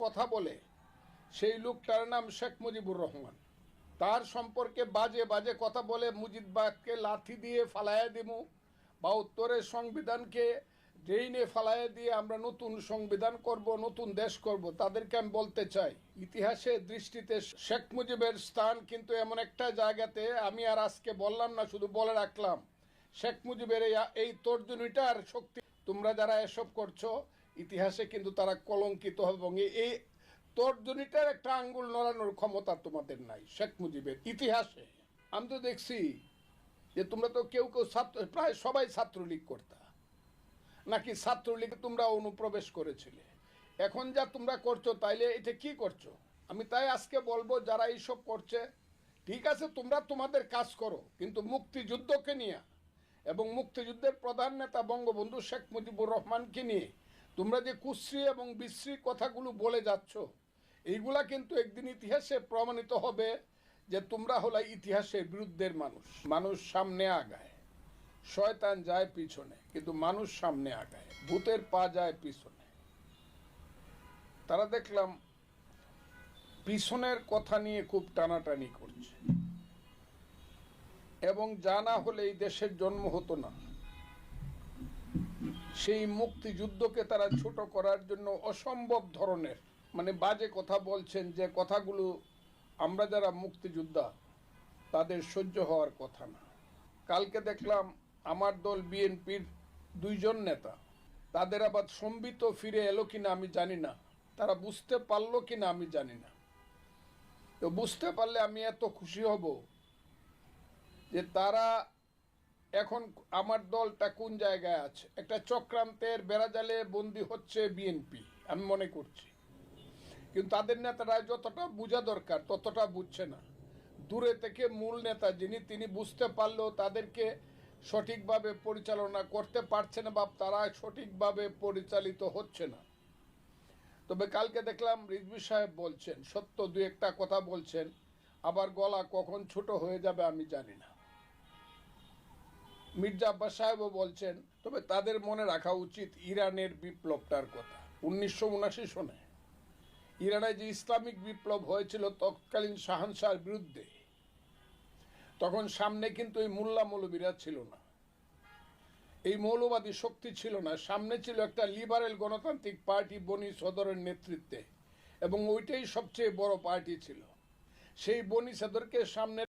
কথা বলে, সেই লোকটার নাম শেখ মুজিবুর রহমান। তার সম্পর্কে বাজে বাজে কথা বলে মুজিববাগকে লাথি দিয়ে ফালাইয়া দিমু বা উত্তরের সংবিধানকে ড্রেইনে ফালাইয়া দিয়ে আমরা নতুন সংবিধান করব, নতুন দেশ করব, তাদেরকে আমি বলতে চাই। ইতিহাসের দৃষ্টিতে শেখ মুজিবের স্থান কিন্তু এমন একটা জায়গাতে আমি আর আজকে বললাম না, শুধু বলে রাখলাম। শেখ মুজিবের এই তর্জনীটার শক্তি তোমরা যারা এসব করছ ইতিহাসে কিন্তু তারা কলঙ্কিত হবে এবং এই- তর্জনীটার একটা আঙ্গুল নড়ানোর ক্ষমতা তোমাদের নাই, শেখ মুজিবের ইতিহাসে। আমি তো দেখছি যে তোমরা তো কেউ কেউ ছাত্র, প্রায় সবাই ছাত্রলীগ করতা। নাকি ছাত্রলীগে তোমরা অনুপ্রবেশ করেছিলে। এখন যা তোমরা করছ, তাইলে এটা কি করছ? আমি তাই আজকে বলব, যারা এইসব করছে, ঠিক আছে, তোমরা তোমাদের কাজ করো, কিন্তু মুক্তিযুদ্ধকে নিয়ে এবং মুক্তিযুদ্ধের প্রধান নেতা বঙ্গবন্ধু শেখ মুজিবুর রহমানকে নিয়ে তোমরা যে কুশ্রী এবং বিশ্রী কথাগুলো বলে যাচ্ছ, এইগুলা কিন্তু একদিন ইতিহাসে প্রমাণিত হবে যে তোমরা হলো ইতিহাসের বিরুদ্ধের মানুষ। মানুষ সামনে আগায়, শয়তান যায় পিছনে, কিন্তু মানুষ সামনে আগায়, ভূতের পা যায় পিছনে। তারা দেখলাম পিছনের কথা নিয়ে খুব টানাটানি করছে। এবং জানা হলে এই দেশের জন্ম হতো না। সেই মুক্তিযুদ্ধকে তারা ছোট করার জন্য অসম্ভব ধরনের মানে বাজে কথা বলছেন যে কথাগুলো আমরা যারা মুক্তিযোদ্ধা, তাদের সহ্য হওয়ার কথা না। কালকে দেখলাম আমার দল বিএনপির দুইজন নেতা, তাদের আবার সম্বিত ফিরে এলো কিনা আমি জানি না, তারা বুঝতে পারল কিনা আমি জানি না। তো বুঝতে পারলে আমি এত খুশি হব যে তারা এখন আমার দলটা কোন জায়গায় আছে? একটা চক্রান্তের বেড়াজালে বন্দি হচ্ছে বিএনপি আমি মনে করছি। কিন্তু তাদের নেতারা যতটা বোঝা দরকার, ততটা বুঝছে না। দূরে থেকে মূল নেতা যিনি, তিনি বুঝতে পারলেও তাদেরকে সঠিকভাবে পরিচালনা করতে পারছে না বা তারা সঠিকভাবে পরিচালিত হচ্ছে না। তবে কালকে দেখলাম রিজভি সাহেব বলছেন, সত্য দু একটা কথা বলছেন, আবার গলা কখন ছোট হয়ে যাবে আমি জানি না। মির্জা আব্বাস সাহেবও বলছেন, তবে তাদের মনে রাখা উচিত ইরানের বিপ্লবটার কথা। উনিশশো উনাশি সনে। ইরানে যে ইসলামিক বিপ্লব হয়েছিল তৎকালীন শাহানশাহর বিরুদ্ধে, তখন সামনে কিন্তু এই মোল্লা মৌলবীরা ছিল না। এই মৌলবাদী শক্তি ছিল না। সামনে ছিল একটা লিবারেল গণতান্ত্রিক পার্টি বনি সদরের নেতৃত্বে, এবং ওইটাই সবচেয়ে বড় পার্টি ছিল। সেই বনি সদরকে সামনে